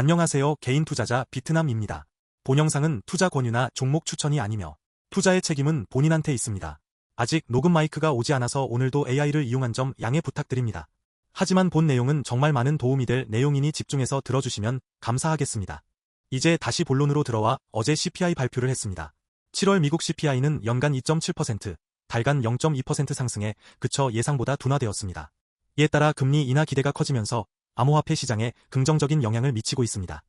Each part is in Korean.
안녕하세요 개인 투자자 비트남입니다. 본 영상은 투자 권유나 종목 추천이 아니며 투자의 책임은 본인한테 있습니다. 아직 녹음 마이크가 오지 않아서 오늘도 AI를 이용한 점 양해 부탁드립니다. 하지만 본 내용은 정말 많은 도움이 될 내용이니 집중해서 들어주시면 감사하겠습니다. 이제 다시 본론으로 들어와 어제 CPI 발표를 했습니다. 7월 미국 CPI는 연간 2.7%, 달간 0.2% 상승해 그쳐 예상보다 둔화되었습니다. 이에 따라 금리 인하 기대가 커지면서 암호화폐 시장에 긍정적인 영향을 미치고 있습니다.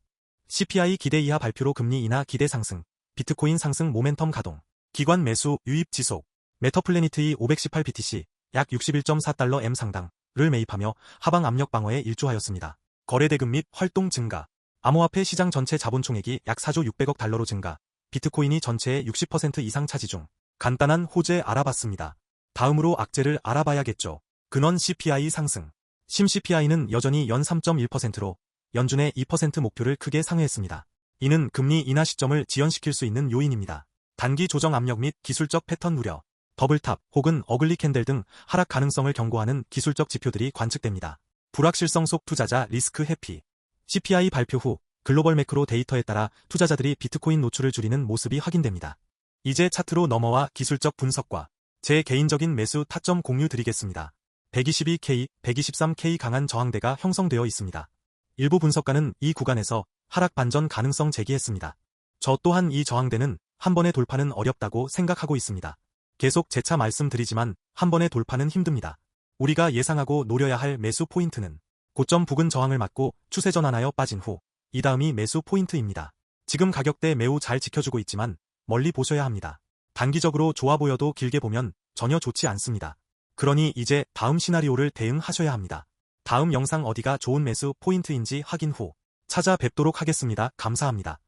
CPI 기대 이하 발표로 금리 인하 기대 상승, 비트코인 상승 모멘텀 가동, 기관 매수 유입 지속, 메터플래니트이 518BTC 약 61.4달러 M 상당을 매입하며 하방 압력 방어에 일조하였습니다. 거래 대금 및 활동 증가, 암호화폐 시장 전체 자본 총액이 약 4조 600억 달러로 증가, 비트코인이 전체의 60% 이상 차지 중 간단한 호재 알아봤습니다. 다음으로 악재를 알아봐야겠죠. 근원 CPI 상승. 심 CPI는 여전히 연 3.1%로 연준의 2% 목표를 크게 상회했습니다. 이는 금리 인하 시점을 지연시킬 수 있는 요인입니다. 단기 조정 압력 및 기술적 패턴 우려, 더블탑 혹은 어글리 캔들 등 하락 가능성을 경고하는 기술적 지표들이 관측됩니다. 불확실성 속 투자자 리스크 회피. CPI 발표 후 글로벌 매크로 데이터에 따라 투자자들이 비트코인 노출을 줄이는 모습이 확인됩니다. 이제 차트로 넘어와 기술적 분석과 제 개인적인 매수 타점 공유 드리겠습니다. 122K, 123K 강한 저항대가 형성되어 있습니다. 일부 분석가는 이 구간에서 하락 반전 가능성 제기했습니다. 저 또한 이 저항대는 한 번의 돌파는 어렵다고 생각하고 있습니다. 계속 재차 말씀드리지만 한 번의 돌파는 힘듭니다. 우리가 예상하고 노려야 할 매수 포인트는 고점 부근 저항을 맞고 추세 전환하여 빠진 후 이 다음이 매수 포인트입니다. 지금 가격대 매우 잘 지켜주고 있지만 멀리 보셔야 합니다. 단기적으로 좋아 보여도 길게 보면 전혀 좋지 않습니다. 그러니 이제 다음 시나리오를 대응하셔야 합니다. 다음 영상 어디가 좋은 매수 포인트인지 확인 후 찾아뵙도록 하겠습니다. 감사합니다.